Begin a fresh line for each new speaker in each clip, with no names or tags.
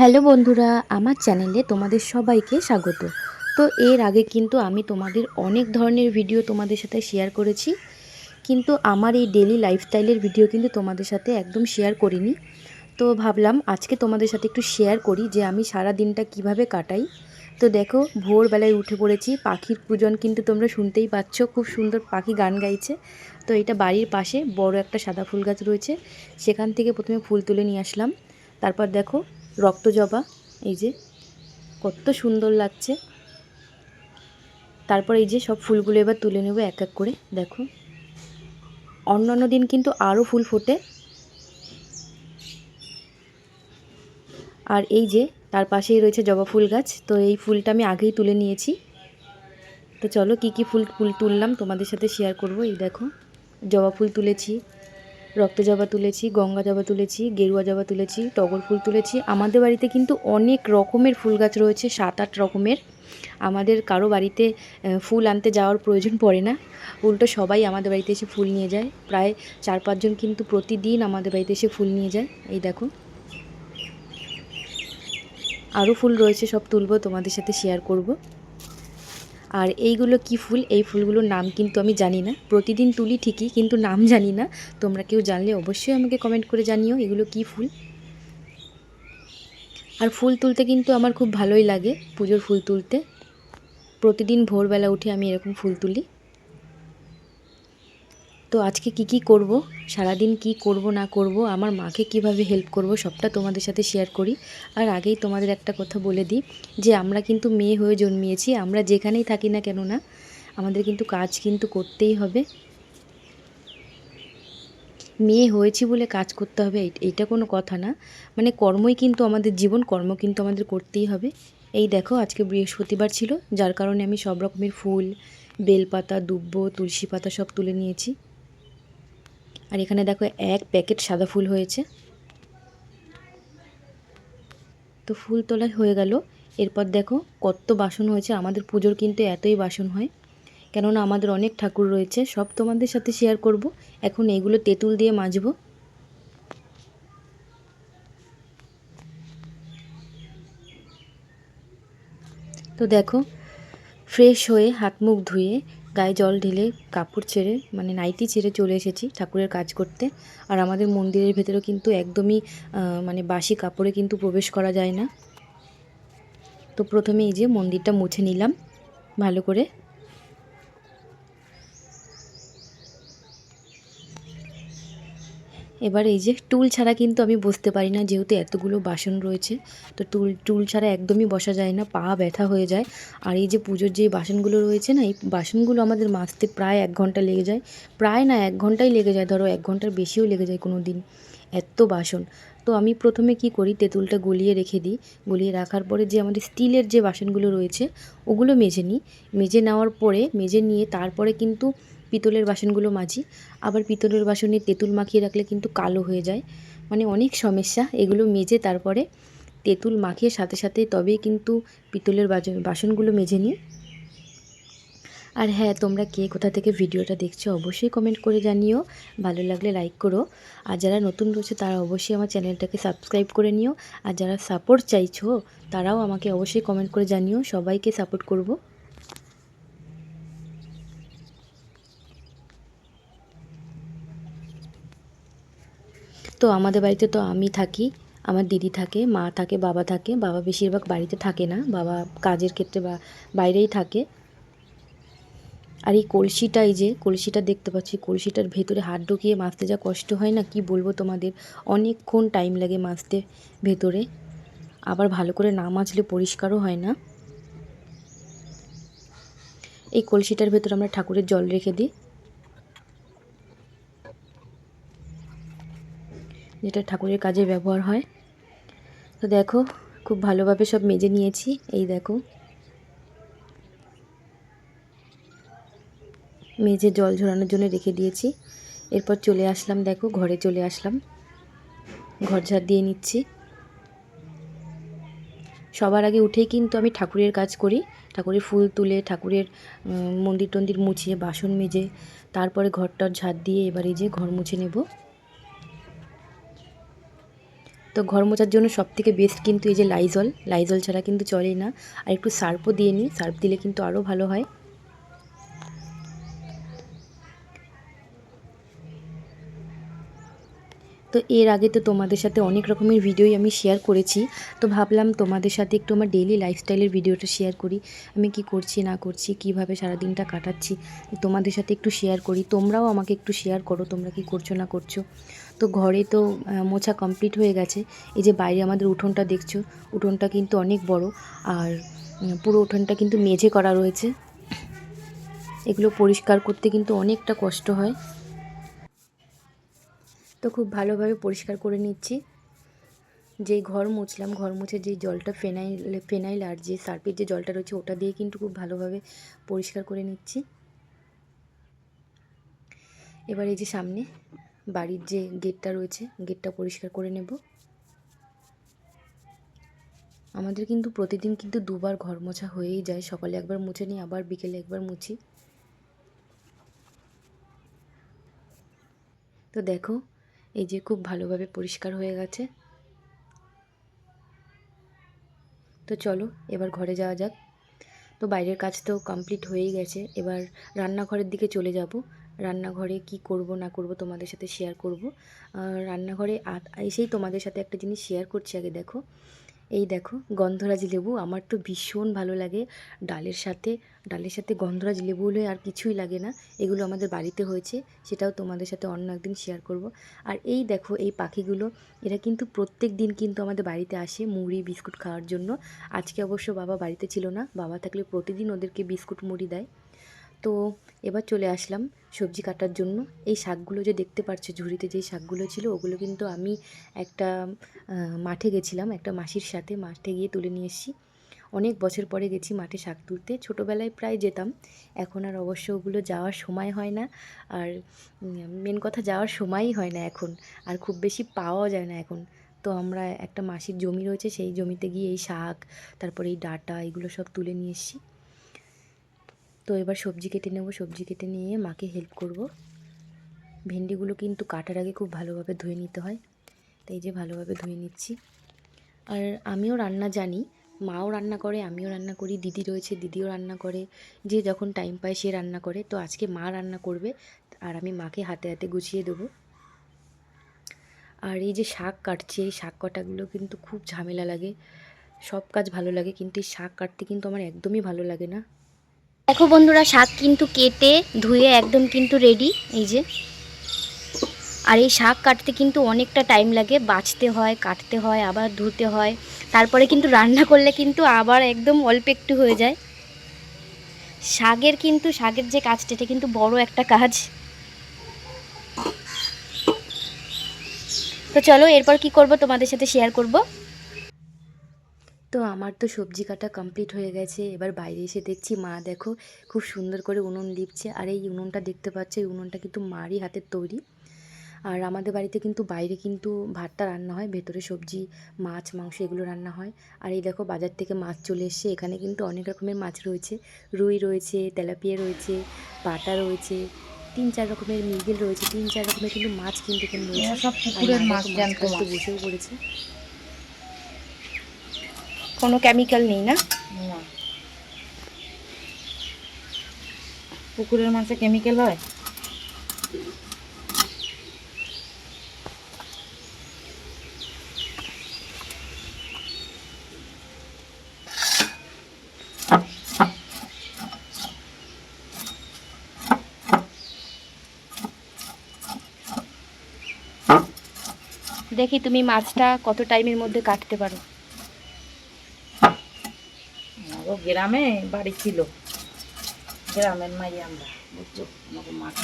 Hello বন্ধুরা, আমার চ্যানেলে তোমাদের সবাইকে স্বাগত। তো এর আগে কিন্তু আমি তোমাদের অনেক ধরনের ভিডিও তোমাদের সাথে শেয়ার করেছি, কিন্তু আমার এই ডেলি লাইফস্টাইলের ভিডিও কিন্তু তোমাদের সাথে একদম শেয়ার করিনি। তো ভাবলাম আজকে তোমাদের সাথে একটু শেয়ার করি যে আমি সারা দিনটা কীভাবে কাটাই। তো দেখো, ভোরবেলায় উঠে পড়েছি, পাখির পূজন কিন্তু তোমরা শুনতেই পাচ্ছ, খুব সুন্দর পাখি গান গাইছে। তো এটা বাড়ির পাশে বড় একটা সাদা ফুল গাছ রয়েছে, সেখান থেকে প্রথমে ফুল তুলে নিয়ে আসলাম। তারপর দেখো রক্ত জবা, এই যে, কত সুন্দর লাগছে। তারপর এই যে সব ফুলগুলো এবার তুলে নেব এক এক করে, দেখো। অন্যান্য দিন কিন্তু আরও ফুল ফোটে। আর এই যে, তার পাশেই রয়েছে জবা ফুল গাছ, তো এই ফুলটা আমি আগেই তুলে নিয়েছি। তো চলো কি কি ফুল ফুল তুললাম তোমাদের সাথে শেয়ার করব। এই দেখো, জবা ফুল তুলেছি। রক্ত জবা তুলেছি, গঙ্গা জবা তুলেছি, গেরুয়া জবা তুলেছি, টগর ফুল তুলেছি। আমাদের বাড়িতে কিন্তু অনেক রকমের ফুল গাছ রয়েছে, সাত আট রকমের। আমাদের কারও বাড়িতে ফুল আনতে যাওয়ার প্রয়োজন পড়ে না। উল্টো সবাই আমাদের বাড়িতে এসে ফুল নিয়ে যায়। প্রায় চার পাঁচজন কিন্তু প্রতিদিন আমাদের বাড়িতে এসে ফুল নিয়ে যায়। এই দেখো। আরও ফুল রয়েছে, সব তুলবো, তোমাদের সাথে শেয়ার করব। আর এইগুলো কি ফুল? এই ফুলগুলোর নাম কিন্তু আমি জানি না। প্রতিদিন তুলি ঠিকই, কিন্তু নাম জানি না। তোমরা কেউ জানলে অবশ্যই আমাকে কমেন্ট করে জানিও এগুলো কি ফুল। আর ফুল তুলতে কিন্তু আমার খুব ভালোই লাগে পুজোর ফুল তুলতে। প্রতিদিন ভোরবেলা উঠে আমি এরকম ফুল তুলি। তো আজকে কি কি করব? সারাদিন কি করব, না করব? আমার মাকে কীভাবে হেল্প করব? সবটা তোমাদের সাথে শেয়ার করি। আর আগেই তোমাদের একটা কথা বলে দিই, যে আমরা কিন্তু মেয়ে হয়ে জন্মিয়েছি, আমরা যেখানেই থাকি না কেন না, আমাদের কিন্তু কাজ কিন্তু করতেই হবে। মেয়ে হয়েছি বলে কাজ করতে হবে এইটা কোনো কথা না। মানে কর্মই কিন্তু আমাদের জীবন, কর্ম কিন্তু আমাদের করতেই হবে। এই দেখো, আজকে বৃহস্পতিবার ছিল, যার কারণে আমি সব রকমের ফুল, বেলপাতা, দুব্ব, তুলসী পাতা সব তুলে নিয়েছি। আর এখানে দেখো এক প্যাকেট সাদা ফুল হয়েছে। তো ফুল তোলা হয়ে গেল। এরপর দেখো কত বাসন হয়েছে। আমাদের পুজোর কিন্তু এতই বাসন হয়। কেননা আমাদের অনেক ঠাকুর রয়েছে। সব তোমাদের সাথে শেয়ার করব। এখন এইগুলো তেঁতুল দিয়ে মাজবো। তো দেখো ফ্রেশ হয়ে হাত মুখ ধুয়ে গায়ে জল ঢেলে কাপড় ছেড়ে মানে নাইটি ছেড়ে চলে এসেছি ঠাকুরের কাজ করতে। আর আমাদের মন্দিরের ভেতরেও কিন্তু একদমই মানে বাসি কাপড়ে কিন্তু প্রবেশ করা যায় না। তো প্রথমে এই যে মন্দিরটা মুছে নিলাম ভালো করে। এবার এই যে টুল ছাড়া কিন্তু আমি বসতে পারি না, যেহেতু এতগুলো বাসন রয়েছে, তো টুল টুল ছাড়া একদমই বসা যায় না, পা ব্যথা হয়ে যায়। আর এই যে পুজোর যে বাসনগুলো রয়েছে না, এই বাসনগুলো আমাদের মাজতে প্রায় এক ঘণ্টা লেগে যায়। প্রায় না, এক ঘন্টাই লেগে যায়, ধরো এক ঘণ্টার বেশিও লেগে যায় কোনো দিন এত বাসন। তো আমি প্রথমে কি করি, তেঁতুলটা গলিয়ে রেখে দিই। গলিয়ে রাখার পরে যে আমাদের স্টিলের যে বাসনগুলো রয়েছে, ওগুলো মেজে নিই। মেজে নেওয়ার পরে, মেজে নিয়ে তারপরে কিন্তু পিতলের বাসনগুলো মাজি। আবার পিতলের বাসনে তেঁতুল মাখিয়ে রাখলে কিন্তু কালো হয়ে যায়। মানে অনেক সমস্যা। এগুলো মেজে তারপরে তেঁতুল মাখিয়ে সাথে সাথে তবেই কিন্তু পিতলের বাসনগুলো মেজে নিই আর হ্যাঁ তোমরা কে কোথা থেকে ভিডিওটা দেখছ অবশ্যই কমেন্ট করে জানিও। ভালো লাগলে লাইক করো। আর যারা নতুন রয়েছে তারা অবশ্যই আমার চ্যানেলটাকে সাবস্ক্রাইব করে নিও। আর যারা সাপোর্ট চাইছো তারাও আমাকে অবশ্যই কমেন্ট করে জানিও। সবাইকে সাপোর্ট করব। তো আমাদের বাড়িতে তো আমি থাকি, আমার দিদি থাকে, মা থাকে, বাবা থাকে, বাবা বেশিরভাগ বাড়িতে থাকে না, বাবা কাজের ক্ষেত্রে বা বাইরেই থাকে। আর এই কলসিটাই যে কলসিটা দেখতে পাচ্ছি, কলসিটার ভেতরে হাত ঢুকিয়ে মাছতে যা কষ্ট হয় না, কি বলব তোমাদের? অনেকক্ষণ টাইম লাগে মাছতে ভেতরে। আবার ভালো করে না মাজলে পরিষ্কারও হয় না। এই কলসিটার ভেতরে আমরা ঠাকুরের জল রেখে দিই। যেটা ঠাকুরের কাজে ব্যবহার হয়। তো দেখো, খুব ভালোভাবে সব মেজে নিয়েছি। এই দেখো। মেজে জল ঝরানোর জন্য রেখে দিয়েছি। এরপর চলে আসলাম, দেখো, ঘরে চলে আসলাম। ঘর ঝাড় দিয়ে নিচ্ছি। সবার আগে উঠেই কিন্তু আমি ঠাকুরের কাজ করি। ঠাকুরের ফুল তুলে, ঠাকুরের মন্দির টন্দির মুছিয়ে, বাসন মেজে, তারপরে ঘরটার ঝাড় দিয়ে এবারে যে ঘর মুছে নেব। তো ঘর মোছার জন্য সব থেকে বেস্ট কিন্তু এই যে লাইজল লাইজল ছাড়া কিন্তু চলেই না। আর একটু সার্পও দিয়ে নিই সার্প দিলে কিন্তু আরও ভালো হয়। তো এর আগে তো তোমাদের সাথে অনেক রকমের ভিডিওই আমি শেয়ার করেছি। তো ভাবলাম তোমাদের সাথে একটু আমার ডেইলি লাইফস্টাইলের ভিডিওটা শেয়ার করি। আমি কি করছি, না করছি, কীভাবে সারা দিনটা কাটাচ্ছি, তোমাদের সাথে একটু শেয়ার করি। তোমরাও আমাকে একটু শেয়ার করো, তোমরা কি করছ, না করছ। তো ঘরে তো মোছা কমপ্লিট হয়ে গেছে। এই যে বাইরে আমাদের উঠোনটা দেখছ, উঠোনটা কিন্তু অনেক বড়। আর পুরো উঠোনটা কিন্তু মেঝে করা রয়েছে। এগুলো পরিষ্কার করতে কিন্তু অনেকটা কষ্ট হয়। তো খুব ভালোভাবে পরিষ্কার করে নিচ্ছি। যেই ঘর মুছলাম, ঘর মুছে যেই জলটা ফেনাইল ফেনাইল আর যে সার্ফের যে জলটা রয়েছে ওটা দিয়ে কিন্তু খুব ভালোভাবে পরিষ্কার করে নিচ্ছি। এবার এই যে সামনে বাড়ির যে গেটটা রয়েছে, গেটটা পরিষ্কার করে নেব। আমাদের কিন্তু প্রতিদিন কিন্তু দুবার ঘর মোছা হয়েই যায়। সকালে একবার মুছে নিই, আবার বিকেলে একবার মুছি। তো দেখো এই যে খুব ভালোভাবে পরিষ্কার হয়ে গেছে। তো চলো, এবার ঘরে যাওয়া যাক। তো বাইরের কাজ তো কমপ্লিট হয়েই গেছে। এবার রান্নাঘরের দিকে চলে যাব। রান্নাঘরে কি করব, না করব তোমাদের সাথে শেয়ার করব। রান্নাঘরে এসেই তোমাদের সাথে একটা জিনিস শেয়ার করছি আগে, দেখো। এই দেখো, গন্ধরাজ লেবু, আমার তো ভীষণ ভালো লাগে। ডালের সাথে ডালের সাথে গন্ধরাজ লেবু হলে আর কিছুই লাগে না। এগুলো আমাদের বাড়িতে হয়েছে, সেটাও তোমাদের সাথে অন্য একদিন শেয়ার করব। আর এই দেখো, এই পাখিগুলো, এরা কিন্তু প্রত্যেক দিন কিন্তু আমাদের বাড়িতে আসে মুড়ি, বিস্কুট খাওয়ার জন্য। আজকে অবশ্য বাবা বাড়িতে ছিল না, বাবা থাকলে প্রতিদিন ওদেরকে বিস্কুট মুড়ি দেয়। তো এবার চলে আসলাম সবজি কাটার জন্য। এই শাকগুলো যে দেখতে পাচ্ছ ঝুড়িতে যেই শাকগুলো ছিল, ওগুলো কিন্তু আমি একটা মাঠে গেছিলাম, একটা মাসির সাথে মাঠে গিয়ে তুলে নিয়ে এসেছি। অনেক বছর পরে গেছি মাঠে শাক তুলতে। ছোটোবেলায় প্রায় যেতাম, এখন আর অবশ্য ওগুলো যাওয়ার সময় হয় না। আর মেন কথা যাওয়ার সময়ই হয় না এখন, আর খুব বেশি পাওয়াও যায় না এখন। তো আমরা একটা মাসির জমি রয়েছে, সেই জমিতে গিয়ে এই শাক, তারপরে এই ডাঁটা, এগুলো সব তুলে নিয়ে এসেছি। তো এবার সবজি কেটে নেব। সবজি কেটে নিয়ে মাকে হেল্প করব। ভেন্ডিগুলো কিন্তু কাটার আগে খুব ভালোভাবে ধুয়ে নিতে হয়। তাই যে ভালোভাবে ধুয়ে নিচ্ছি। আর আমিও রান্না জানি, মাও রান্না করে, আমিও রান্না করি, দিদি রয়েছে, দিদিও রান্না করে। যে যখন টাইম পায় সে রান্না করে। তো আজকে মা রান্না করবে, আর আমি মাকে হাতে হাতে গুছিয়ে দেবো। আর এই যে শাক কাটছি, এই শাক কাটাগুলো কিন্তু খুব ঝামেলা লাগে। সব কাজ ভালো লাগে, কিন্তু এই শাক কাটতে কিন্তু আমার একদমই ভালো লাগে না।
দেখো বন্ধুরা, শাক কিন্তু কেটে ধুয়ে একদম কিন্তু রেডি এই যে। আর এই শাক কাটতে কিন্তু অনেকটা টাইম লাগে বাছতে হয়, কাটতে হয়, আবার ধুতে হয়। তারপরে কিন্তু রান্না করলে কিন্তু আবার একদম অল্প একটু হয়ে যায়। শাকের কিন্তু, শাকের যে কাজটা, এটা কিন্তু বড় একটা কাজ। তো চলো, এরপর কি করব তোমাদের সাথে শেয়ার করব?
তো আমার তো সবজি কাটা কমপ্লিট হয়ে গেছে। এবার বাইরে এসে দেখছি মা দেখো খুব সুন্দর করে উনুন লিপছে। আর এই উনুনটা দেখতে পাচ্ছ এই উনুনটা কিন্তু মারই হাতের তৈরি। আর আমাদের বাড়িতে কিন্তু বাইরে কিন্তু ভাতটা রান্না হয় ভেতরে সবজি মাছ মাংস এগুলো রান্না হয়। আর এই দেখো বাজার থেকে মাছ চলে এসছে। এখানে কিন্তু অনেক রকমের মাছ রয়েছে। রুই রয়েছে তেলাপিয়া রয়েছে পাটা রয়েছে তিন চার রকমের মৃগেল রয়েছে তিন চার রকমের কিন্তু মাছ কিন্তু এখানে রয়েছে।
এরা সব
আর
পুকুরের
মা
মাছ
দেখো
জ্যান্ত
কাটতে
মাছ।
বসেও পড়েছে
কোনো কেমিক্যাল নেই না?
পুকুরের মাছে কেমিক্যাল হয়?
দেখি তুমি মাছটা কত টাইমের মধ্যে কাটতে পারো?
গ্রামে বাড়ি ছিল। গ্রামের মাই আমরা, বুঝছ? আমাকে মাছ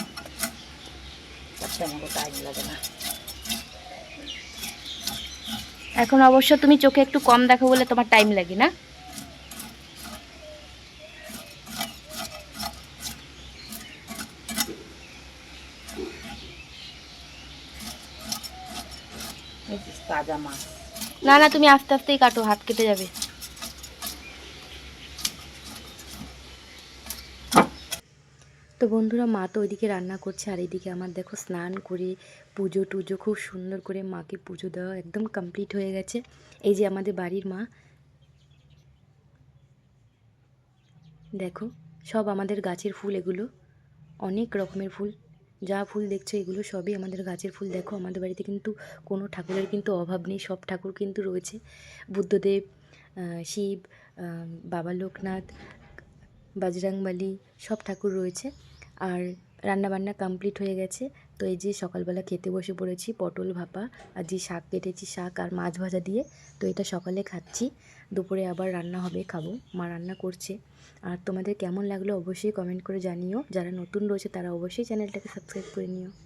কাটতে আমাকে টাইম লাগে না।
এখন অবশ্য তুমি চোখে একটু কম দেখো বলে তোমার টাইম লাগে না? না না, তুমি আস্তে আস্তেই কাটো, হাত কেটে যাবে।
তো বন্ধুরা মা তো ওইদিকে রান্না করছে আর এইদিকে আমার দেখো স্নান করে পুজো টুজো খুব সুন্দর করে মাকে পুজো দেওয়া একদম কমপ্লিট হয়ে গেছে। এই যে আমাদের বাড়ির মা। দেখো, সব আমাদের গাছের ফুল এগুলো, অনেক রকমের ফুল। যা ফুল দেখছ এগুলো সবই আমাদের গাছের ফুল। দেখো, আমাদের বাড়িতে কিন্তু কোনো ঠাকুরের কিন্তু অভাব নেই, সব ঠাকুর কিন্তু রয়েছে। বুদ্ধদেব শিব বাবা লোকনাথ বাজরাংবালি সব ঠাকুর রয়েছে। আর রান্নাবান্না কমপ্লিট হয়ে গেছে। তো এই যে সকালবেলা খেতে বসে পড়েছি, পটল ভাপা, আর যে শাক কেটেছি, শাক আর মাছ ভাজা দিয়ে, তো এটা সকালে খাচ্ছি। দুপুরে আবার রান্না হবে, খাব। মা রান্না করছে। আর তোমাদের কেমন লাগল অবশ্যই কমেন্ট করে জানিও। যারা নতুন রয়েছে তারা অবশ্যই চ্যানেলটাকে সাবস্ক্রাইব করে নিও।